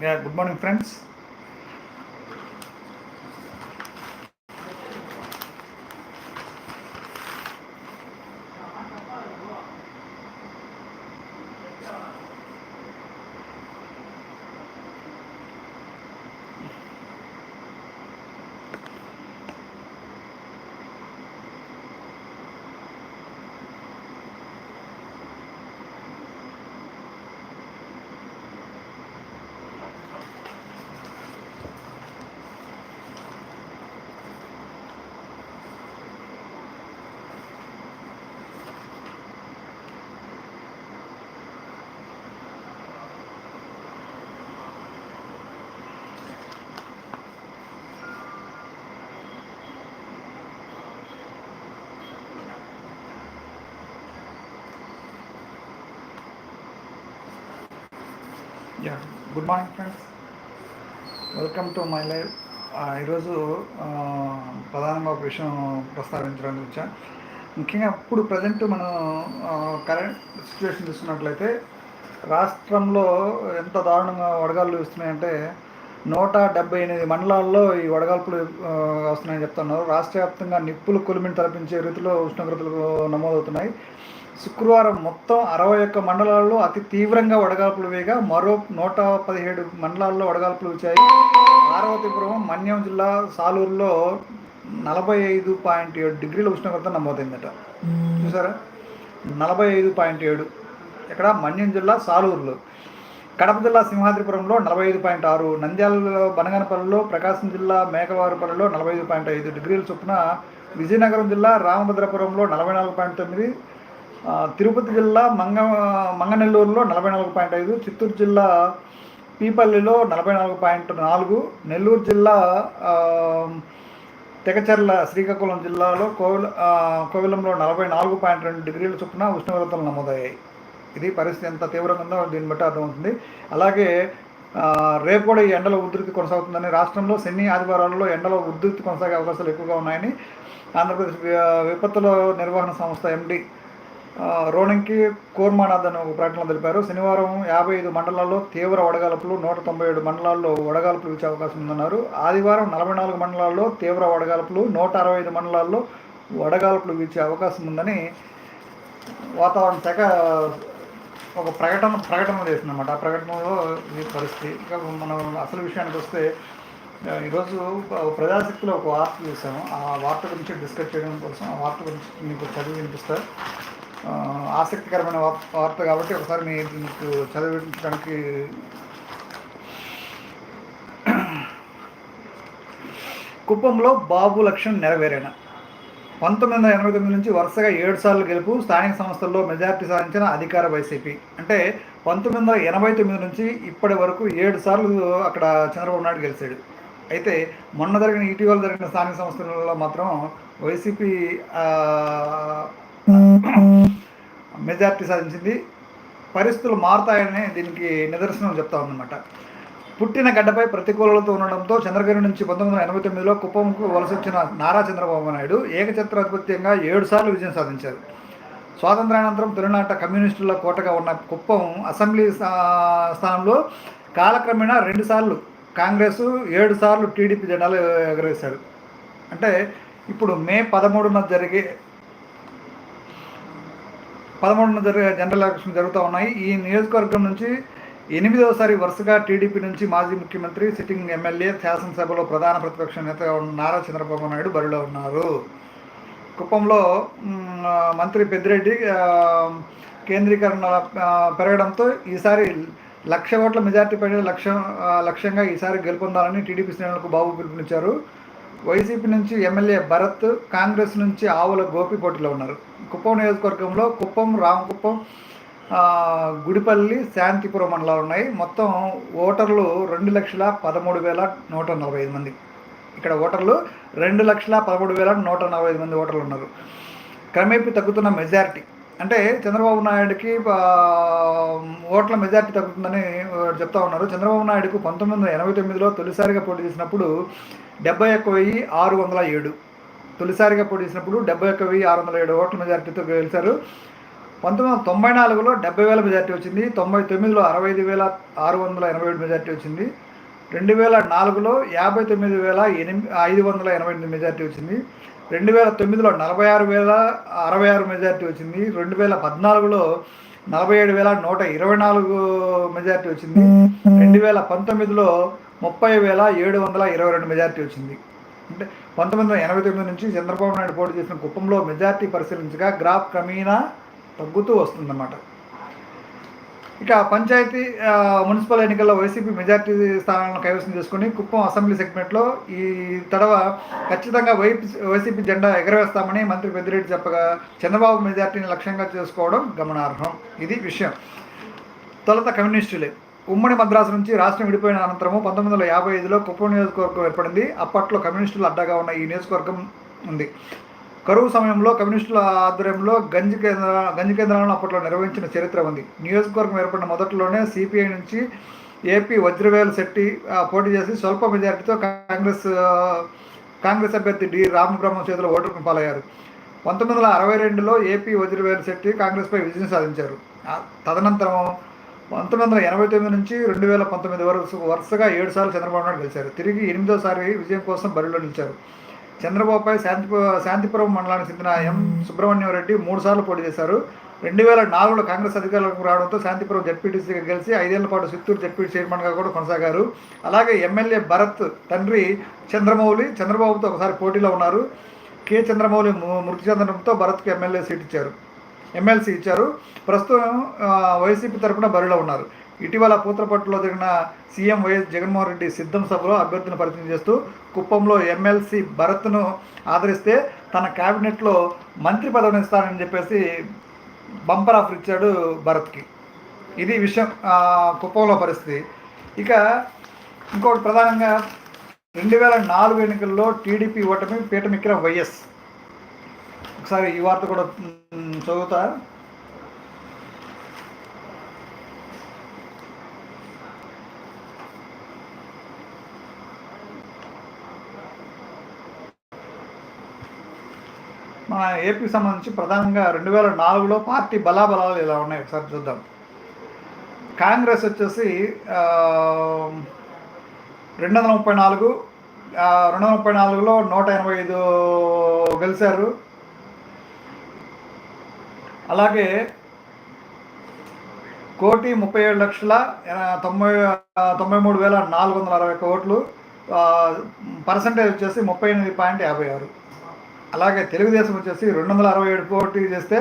Yeah, good morning, friends. Yeah good morning friends welcome to my live ఈరోజు ప్రధానంగా ఒక విషయం ప్రస్తావించడానికి వచ్చా ముఖ్యంగా ఇప్పుడు ప్రజెంట్ మనం కరెంట్ సిచ్యువేషన్ చూస్తున్నట్లయితే రాష్ట్రంలో ఎంత దారుణంగా వడగాలు వస్తున్నాయంటే నూట డెబ్బై ఎనిమిది మండలాల్లో ఈ వడగాల్పులు వస్తున్నాయని చెప్తున్నారు. రాష్ట్ర వ్యాప్తంగా నిప్పులు కొలిమిని తలపించే రీతిలో ఉష్ణోగ్రతలు నమోదవుతున్నాయి. శుక్రవారం మొత్తం అరవై ఒక్క మండలాల్లో అతి తీవ్రంగా వడగాల్పులు వేగా మరో నూట పదిహేడు మండలాల్లో వడగాల్పులు వచ్చాయి. పార్వతీపురం మన్యం జిల్లా సాలూరులో నలభై ఐదు పాయింట్ ఏడు డిగ్రీల ఉష్ణోగ్రత నమోదైందట. చూసారా? నలభై ఐదు పాయింట్ ఏడు. ఇక్కడ మన్యం జిల్లా సాలూరులో. కడప జిల్లా సింహాద్రిపురంలో నలభై ఐదు పాయింట్ ఆరు. నంద్యాలలో బనగనపల్లిలో ప్రకాశం జిల్లా మేకవారిపల్లిలో నలభై ఐదు పాయింట్ ఐదు డిగ్రీల చొప్పున. విజయనగరం జిల్లా రామభద్రపురంలో నలభై నాలుగు పాయింట్ తొమ్మిది. తిరుపతి జిల్లా మంగ మంగనెల్లూరులో నలభై నాలుగు పాయింట్ ఐదు చిత్తూరు జిల్లా పీపల్లిలో నలభై నాలుగు పాయింట్ నాలుగు నెల్లూరు జిల్లా తెగచర్ల శ్రీకాకుళం జిల్లాలో కోవిల కోవిలంలో నలభై నాలుగు పాయింట్ రెండు డిగ్రీల చొప్పున ఉష్ణోగ్రతలు నమోదయ్యాయి. ఇది పరిస్థితి ఎంత తీవ్రంగా ఉందో దీన్ని బట్టి అర్థమవుతుంది. అలాగే రేపు కూడా ఈ ఎండల ఉధృతి కొనసాగుతుందని రాష్ట్రంలో శని ఆదివారాల్లో ఎండల ఉధృతి కొనసాగే అవకాశాలు ఎక్కువగా ఉన్నాయని ఆంధ్రప్రదేశ్ విపత్తుల నిర్వహణ సంస్థ ఎండి రోణంకి కోర్మానాథ్ అని ఒక ప్రకటన తెలిపారు. శనివారం యాభై ఐదు మండలాల్లో తీవ్ర వడగాల్పులు నూట తొంభై ఏడు మండలాల్లో వడగాల్పులు వచ్చే అవకాశం ఉందన్నారు. ఆదివారం నలభై నాలుగు మండలాల్లో తీవ్ర వడగాల్పులు నూట అరవై ఐదు మండలాల్లో వడగాల్పులు వీచే అవకాశం ఉందని వాతావరణ శాఖ ఒక ప్రకటన ప్రకటన చేసిందన్నమాట. ఆ ప్రకటనలో ఈ పరిస్థితి ఇంకా మనం అసలు విషయానికి వస్తే ఈరోజు ప్రజాశక్తిలో ఒక వార్త చూసాము. ఆ వార్త గురించి డిస్కస్ చేయడం కోసం ఆ వార్త గురించి మీకు చదివి వినిపిస్తారు ఆసక్తికరమైన వార్త వార్త కాబట్టి ఒకసారి నేను మీకు చదివించడానికి కుప్పంలో బాబు లక్ష్యం నెరవేరిన. పంతొమ్మిది వందల ఎనభై తొమ్మిది నుంచి వరుసగా ఏడు సార్లు గెలుపు స్థానిక సంస్థల్లో మెజార్టీ సాధించిన అధికార వైసీపీ. అంటే పంతొమ్మిది వందల ఎనభై తొమ్మిది నుంచి ఇప్పటి వరకు ఏడు సార్లు అక్కడ చంద్రబాబు నాయుడు గెలిచాడు. అయితే మొన్న జరిగిన ఇటీవల జరిగిన స్థానిక సంస్థలలో మాత్రం వైసీపీ మెజార్టీ సాధించింది. పరిస్థితులు మారుతాయని దీనికి నిదర్శనం చెప్తా ఉందన్నమాట. పుట్టిన గడ్డపై ప్రతికూలతో ఉండడంతో చంద్రగిరి నుంచి పంతొమ్మిది వందల ఎనభై తొమ్మిదిలో కుప్పంకు వలస వచ్చిన నారా చంద్రబాబు నాయుడు ఏకఛత్రాధిపత్యంగా ఏడు సార్లు విజయం సాధించారు. స్వాతంత్రానంతరం తొలినాట కమ్యూనిస్టుల కోటగా ఉన్న కుప్పం అసెంబ్లీ స్థానంలో కాలక్రమేణా రెండుసార్లు కాంగ్రెస్ ఏడు సార్లు టీడీపీ జెండాలు ఎగరేశారు. అంటే ఇప్పుడు మే పదమూడున జరిగే పదమూడున జరిగే జనరల్ ఎలక్షన్ జరుగుతూ ఉన్నాయి. ఈ నియోజకవర్గం నుంచి ఎనిమిదవసారి వరుసగా టీడీపీ నుంచి మాజీ ముఖ్యమంత్రి సిట్టింగ్ ఎమ్మెల్యే శాసనసభలో ప్రధాన ప్రతిపక్ష నేతగా ఉన్న నారా చంద్రబాబు నాయుడు బరిలో ఉన్నారు. కుప్పంలో మంత్రి పెద్దిరెడ్డి కేంద్రీకరణ పెరగడంతో ఈసారి లక్ష ఓట్ల మెజార్టీ పడే లక్ష్యం లక్ష్యంగా ఈసారి గెలుపొందాలని టీడీపీ శ్రేణులకు బాబు పిలుపునిచ్చారు. వైసీపీ నుంచి ఎమ్మెల్యే భరత్ కాంగ్రెస్ నుంచి ఆవుల గోపి పోటీలో ఉన్నారు. కుప్పం నియోజకవర్గంలో కుప్పం రామకుప్పం గుడిపల్లి శాంతిపురం మండలాలు ఉన్నాయి. మొత్తం ఓటర్లు రెండు లక్షల పదమూడు వేల నూట నలభై ఐదు మంది. ఇక్కడ ఓటర్లు రెండు లక్షల పదమూడు వేల నూట నలభై ఐదు మంది ఓటర్లు ఉన్నారు. క్రమేపీ తగ్గుతున్న మెజారిటీ. అంటే చంద్రబాబు నాయుడుకి ఓట్ల మెజార్టీ తగ్గుతుందని చెప్తా ఉన్నారు. చంద్రబాబు నాయుడుకు పంతొమ్మిది వందల ఎనభై తొమ్మిదిలో తొలిసారిగా పోటీ చేసినప్పుడు డెబ్బై ఒక్క వెయ్యి ఆరు వందల ఏడు. తొలిసారిగా పోటీ చేసినప్పుడు డెబ్బై ఒక్క వెయ్యి ఆరు వందల ఏడు ఓట్ల మెజార్టీతో గెలిచారు. పంతొమ్మిది వందల తొంభై నాలుగులో డెబ్బై వేల మెజార్టీ వచ్చింది. తొంభై తొమ్మిదిలో అరవై ఐదు వేల ఆరు వందల ఎనభై ఏడు మెజార్టీ వచ్చింది. రెండు వేల నాలుగులో యాభై తొమ్మిది వేల ఎనిమిది ఐదు వందల ఎనభై ఎనిమిది మెజార్టీ వచ్చింది. రెండు వేల తొమ్మిదిలో నలభై ఆరు వేల అరవై ఆరు మెజార్టీ వచ్చింది. రెండు వేల పద్నాలుగులో నలభై ఏడు వేల నూట ఇరవై నాలుగు మెజార్టీ వచ్చింది. రెండు వేల పంతొమ్మిదిలో ముప్పై వేల ఏడు వందల ఇరవై రెండు మెజార్టీ వచ్చింది. అంటే పంతొమ్మిది వందల ఎనభై తొమ్మిది నుంచి చంద్రబాబు నాయుడు పోటీ చేసిన కుప్పంలో మెజార్టీ పరిశీలించగా గ్రాఫ్ క్రమేణా తగ్గుతూ వస్తుందన్నమాట. ఇక పంచాయతీ మున్సిపల్ ఎన్నికల్లో వైసీపీ మెజార్టీ స్థానాలను కైవసం చేసుకుని కుప్పం అసెంబ్లీ సెగ్మెంట్లో ఈ తడవ ఖచ్చితంగా వైపీ వైసీపీ జెండా ఎగరవేస్తామని మంత్రి పెద్దిరెడ్డి చెప్పగా చంద్రబాబు మెజార్టీని లక్ష్యంగా చేసుకోవడం గమనార్హం. ఇది విషయం. తొలత కమ్యూనిస్టులే. ఉమ్మడి మద్రాసు నుంచి రాష్ట్రం విడిపోయిన అనంతరము పంతొమ్మిది వందల యాభై ఐదులో కుప్పం నియోజకవర్గం ఏర్పడింది. అప్పట్లో కమ్యూనిస్టులు అడ్డాగా ఉన్న ఈ నియోజకవర్గం ఉంది. కరువు సమయంలో కమ్యూనిస్టుల ఆధ్వర్యంలో గంజి కేంద్ర గంజి కేంద్రాలను అప్పట్లో నిర్వహించిన చరిత్ర ఉంది. నియోజకవర్గం ఏర్పడిన మొదట్లోనే సిపిఐ నుంచి ఏపీ వజ్రవేలు శెట్టి పోటీ చేసి స్వల్ప మెజారిటీతో కాంగ్రెస్ కాంగ్రెస్ అభ్యర్థి డి రామబ్రహ్మం చేతిలో ఓటమి పాలయ్యారు. పంతొమ్మిది వందల అరవై రెండులో ఏపీ వజ్రవేలు శెట్టి కాంగ్రెస్పై విజయం సాధించారు. తదనంతరం పంతొమ్మిది వందల ఎనభై తొమ్మిది నుంచి రెండు వేల పంతొమ్మిది వరకు వరుసగా ఏడు సార్లు చంద్రబాబు నాయుడు గెలిచారు. తిరిగి ఎనిమిదోసారి విజయం కోసం బరిలో నిలిచారు. చంద్రబాబుపై శాంతి శాంతిపురం మండలానికి చెందిన ఎం. సుబ్రహ్మణ్యం రెడ్డి మూడు సార్లు పోటీ చేశారు. రెండు వేల నాలుగులో కాంగ్రెస్ అధికారులకు రావడంతో శాంతిపురం జడ్పీటీసీగా గెలిచి ఐదేళ్ళ పాటు చిత్తూరు జడ్పీటీ చైర్మన్గా కూడా కొనసాగారు. అలాగే ఎమ్మెల్యే భరత్ తండ్రి చంద్రమౌళి చంద్రబాబుతో ఒకసారి పోటీలో ఉన్నారు. కె. చంద్రమౌళి మృతి చెందడంతో భరత్కి ఎమ్మెల్యే సీట్ ఇచ్చారు. ఎమ్మెల్సీ ఇచ్చారు. ప్రస్తుతం వైసీపీ తరఫున బరిలో ఉన్నారు. ఇటీవల పూతలపట్టులో జరిగిన సీఎం వైఎస్ జగన్మోహన్ రెడ్డి సిద్ధం సభలో అభ్యర్థిని పరిచయం చేస్తూ కుప్పంలో ఎమ్మెల్సీ భరత్ను ఆదరిస్తే తన క్యాబినెట్లో మంత్రి పదవిని ఇస్తానని చెప్పేసి బంపర్ ఆఫర్ ఇచ్చాడు భరత్కి. ఇది విషయం కుప్పంలో పరిస్థితి. ఇక ఇంకొకటి ప్రధానంగా రెండు వేల నాలుగు ఎన్నికల్లో టీడీపీ ఓటమి పీఠమిక్కిన వైఎస్. ఒకసారి ఈ వార్త కూడా చదువుతా. మన ఏపీకి సంబంధించి ప్రధానంగా రెండు వేల నాలుగులో పార్టీ బలాబలాలు ఇలా ఉన్నాయి. ఒకసారి చూద్దాం. కాంగ్రెస్ వచ్చేసి రెండు వందల ముప్పై నాలుగు రెండు వందల ముప్పై నాలుగులో నూట ఎనభై ఐదు గెలిచారు. అలాగే కోటి ముప్పై ఏడు లక్షల తొంభై తొంభై మూడు వేల నాలుగు వందల అరవై ఒక్క ఓట్లు పర్సంటేజ్ వచ్చేసి ముప్పై ఎనిమిది పాయింట్ యాభై ఆరు. అలాగే తెలుగుదేశం వచ్చేసి రెండు వందల అరవై ఏడు పోటీ చేస్తే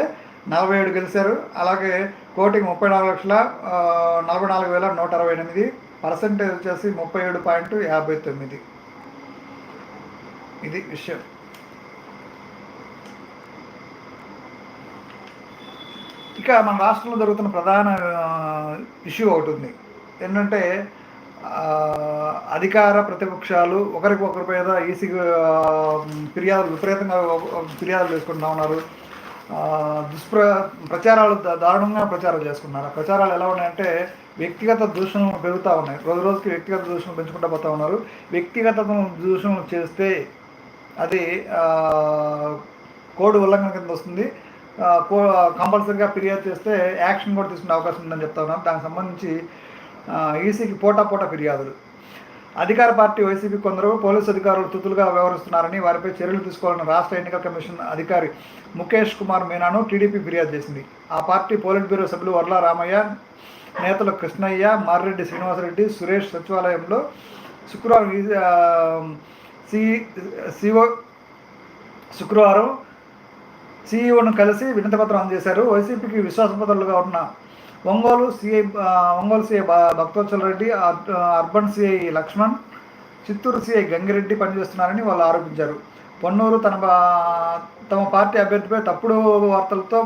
నలభై ఏడు గెలిచారు. అలాగే కోటికి ముప్పై నాలుగు లక్షల నలభై నాలుగు వేల నూట అరవై ఎనిమిది పర్సంటేజ్ వచ్చేసి ముప్పై ఏడు పాయింట్ యాభై తొమ్మిది. ఇది విషయం. ఇక మన రాష్ట్రంలో జరుగుతున్న ప్రధాన ఇష్యూ ఒకటి ఉంది. ఏంటంటే అధికార ప్రతిపక్షాలు ఒకరికి ఒకరి మీద ఈసీ ఫిర్యాదులు విపరీతంగా ఫిర్యాదులు చేసుకుంటా ఉన్నారు. దుష్ప్ర ప్రచారాలు దారుణంగా ప్రచారం చేసుకున్నారు. ప్రచారాలు ఎలా ఉన్నాయంటే వ్యక్తిగత దూషణలు పెరుగుతూ ఉన్నాయి. రోజు రోజుకి వ్యక్తిగత దూషణలు పెంచుకుంటూ పోతూ ఉన్నారు. వ్యక్తిగత దూషణలు చేస్తే అది కోడ్ ఉల్లంఘన కింద వస్తుంది. కో కంపల్సరీగా ఫిర్యాదు చేస్తే యాక్షన్ కూడా తీసుకునే అవకాశం ఉందని చెప్తా ఉన్నాను. దానికి సంబంధించి ఈసీకి పోటా పోటా ఫిర్యాదులు. అధికార పార్టీ వైసీపీ కొందరు పోలీసు అధికారులు తుతులుగా వ్యవహరిస్తున్నారని వారిపై చర్యలు తీసుకోవాలని రాష్ట్ర ఎన్నికల కమిషన్ అధికారి ముఖేష్ కుమార్ మీనాను టీడీపీ ఫిర్యాదు చేసింది. ఆ పార్టీ పోలిట్ బ్యూరో సభ్యులు వర్ల రామయ్య నేతలు కృష్ణయ్య మారిరెడ్డి శ్రీనివాసరెడ్డి సురేష్ సచివాలయంలో శుక్రవారం సి సిఓ శుక్రవారం సీఈఓను కలిసి వినతిపత్రం అందజేశారు. వైసీపీకి విశ్వాసపత్రులుగా ఉన్న Ongole CI Ongole CI Bhaktotsala Reddy urban CI Lakshman Chittoor CI Gangireddy పనిచేస్తున్నారని వాళ్ళు ఆరోపించారు. పొన్నూరు తన తమ పార్టీ అభ్యర్థిపై తప్పుడు వార్తలతో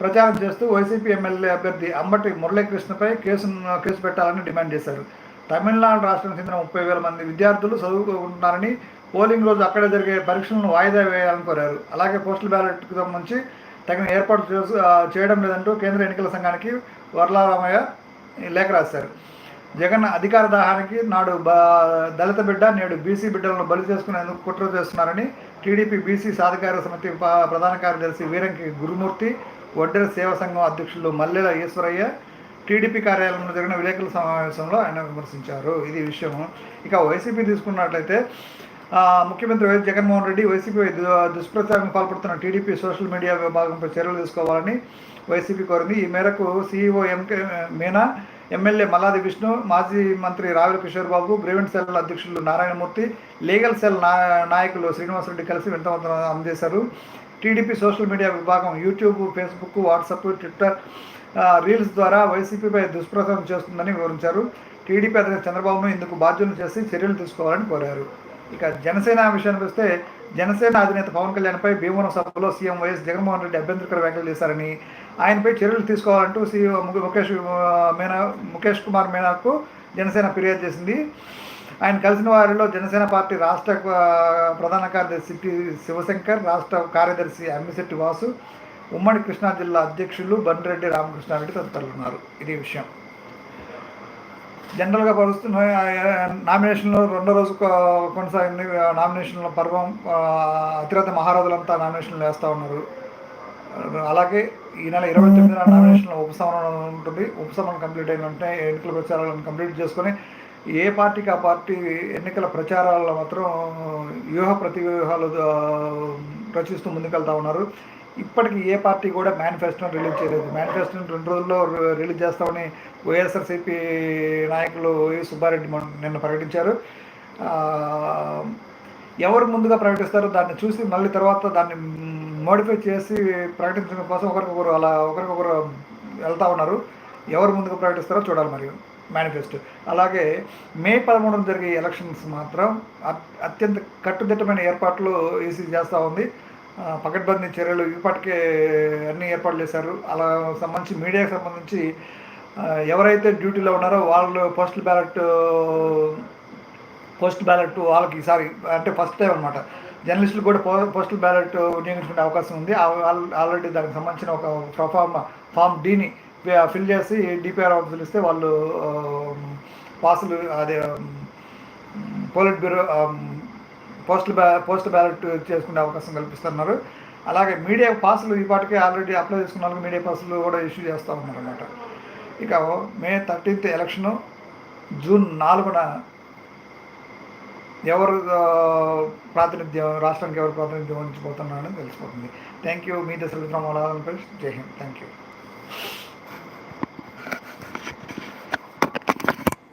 ప్రచారం చేస్తూ వైసీపీ ఎమ్మెల్యే అభ్యర్థి అంబటి మురళీకృష్ణపై కేసు కేసు పెట్టాలని డిమాండ్ చేశారు. తమిళనాడు రాష్ట్రానికి చెందిన ముప్పై వేల మంది విద్యార్థులు చదువుకుంటున్నారని పోలింగ్ రోజు అక్కడే జరిగే పరీక్షలను వాయిదా వేయాలని కోరారు. అలాగే పోస్టల్ బ్యాలెట్కి సంబంధించి తగిన ఏర్పాట్లు చేసు చేయడం లేదంటూ కేంద్ర ఎన్నికల సంఘానికి వర్లారామయ్య లేఖ రాశారు. జగన్ అధికార దాహానికి నాడు బా దళిత బిడ్డ నేడు బీసీ బిడ్డలను బలి చేసుకునేందుకు కుట్ర చేస్తున్నారని టీడీపీ బీసీ సాధికార సమితి ప్రధాన కార్యదర్శి వీరంకి గురుమూర్తి ఒడ్డెర సేవా సంఘం అధ్యక్షులు మల్లెల ఈశ్వరయ్య టీడీపీ కార్యాలయంలో జరిగిన విలేకరుల సమావేశంలో ఆయన విమర్శించారు. ఇది విషయం ఇక వైసీపీ తీసుకున్నట్లయితే ముఖ్యమంత్రి వైఎస్ జగన్మోహన్ రెడ్డి వైసీపీ దుష్ప్రచారం పాల్పడుతున్న టీడీపీ సోషల్ మీడియా విభాగంపై చర్యలు తీసుకోవాలని వైసీపీ కోరింది. ఈ మేరకు CEO MK Meena MLA Malladi Vishnu మాజీ మంత్రి రావుల కిషోర్ బాబు గ్రీవెంట్ సెల్ అధ్యక్షులు నారాయణమూర్తి లీగల్ సెల్ నా నాయకులు శ్రీనివాసరెడ్డి కలిసి వింతవంతం అందజేశారు. టీడీపీ సోషల్ మీడియా విభాగం YouTube Facebook WhatsApp Twitter reels ద్వారా వైసీపీపై దుష్ప్రచారం చేస్తుందని వివరించారు. టీడీపీ అధినేత చంద్రబాబును ఇందుకు బాధ్యులను చేసి చర్యలు తీసుకోవాలని కోరారు. ఇక జనసేన విషయానికి వస్తే జనసేన అధినేత పవన్ కళ్యాణ్పై భీమవరం సభలో సీఎం వైఎస్ జగన్మోహన్ రెడ్డి అభ్యంతరకర వ్యాఖ్యలు చేశారని. ఆయనపై చర్యలు తీసుకోవాలంటూ సీఎం ముఖేష్ మీనా ముఖేష్ కుమార్ మీనాకు జనసేన ఫిర్యాదు చేసింది. ఆయన కలిసిన వారిలో జనసేన పార్టీ రాష్ట్ర ప్రధాన కార్యదర్శి శివశంకర్ రాష్ట్ర కార్యదర్శి అమ్మిశెట్టి వాసు ఉమ్మడి కృష్ణా జిల్లా అధ్యక్షులు బండిరెడ్డి రామకృష్ణారెడ్డి తదితరులు ఉన్నారు. ఇది విషయం. జనరల్గా పరుస్తున్న నామినేషన్లో రెండో రోజు కొనసాగింది నామినేషన్ల పర్వం అతిరథ మహారాజులంతా నామినేషన్లు వేస్తూ ఉన్నారు. అలాగే ఈ నెల ఇరవై తొమ్మిదిన నామినేషన్లో ఉపసంహరణ ఉంటుంది. ఉపసంహరణ కంప్లీట్ అయిన వెంటనే ఎన్నికల ప్రచారాలను కంప్లీట్ చేసుకొని ఏ పార్టీకి ఆ పార్టీ ఎన్నికల ప్రచారాల్లో మాత్రం వ్యూహ ప్రతి వ్యూహాలు రచిస్తూ ముందుకెళ్తా ఉన్నారు. ఇప్పటికి ఏ పార్టీ కూడా మేనిఫెస్టోని రిలీజ్ చేయలేదు. మేనిఫెస్టోని రెండు రోజుల్లో రిలీజ్ చేస్తామని వైఎస్ఆర్సీపీ నాయకులు సుబ్బారెడ్డి నిన్న ప్రకటించారు. ఎవరు ముందుగా ప్రకటిస్తారో దాన్ని చూసి మళ్ళీ తర్వాత దాన్ని మోడిఫై చేసి ప్రకటించడం కోసం ఒకరికొకరు అలా ఒకరికొకరు వెళ్తా ఉన్నారు. ఎవరు ముందుగా ప్రకటిస్తారో చూడాలి మరియు మేనిఫెస్టో. అలాగే మే పదమూడున జరిగే ఎలక్షన్స్ మాత్రం అత్యంత కట్టుదిట్టమైన ఏర్పాట్లు ఈసీ చేస్తూ ఉంది. పకడ్బందీ చర్యలు ఇప్పటికే అన్ని ఏర్పాట్లు చేశారు. అలా సంబంధించి మీడియాకి సంబంధించి ఎవరైతే డ్యూటీలో ఉన్నారో వాళ్ళు పోస్టల్ బ్యాలెట్ పోస్ట్ బ్యాలెట్ వాళ్ళకి ఈసారి అంటే ఫస్ట్ టైం అనమాట జర్నలిస్టులు కూడా పో పోస్టల్ బ్యాలెట్ వినియోగించుకునే అవకాశం ఉంది. ఆల్రెడీ దానికి సంబంధించిన ఒక ప్రొఫార్మ్ ఫామ్ డీని ఫిల్ చేసి డిపిఆర్ ఆఫీసులు ఇస్తే వాళ్ళు పాసులు అదే పోలిట్ బ్యూరో పోస్టల్ బ్యా పోస్ట్ బ్యాలెట్ చేసుకునే అవకాశం కల్పిస్తున్నారు. అలాగే మీడియా పాసులు ఈ ఆల్రెడీ అప్లై చేసుకున్న వాళ్ళకి మీడియా పాసులు కూడా ఇష్యూ చేస్తూ ఉన్నారు అనమాట ఇక మే థర్టీన్త్ ఎలక్షను జూన్ నాలుగున ఎవరు ప్రాతినిధ్యం రాష్ట్రానికి ఎవరు ప్రాతినిధ్యం వహించబోతున్నారని తెలిసిపోతుంది. థ్యాంక్ యూ మీ దశ విక్రమ్ జై హింద్. Thank you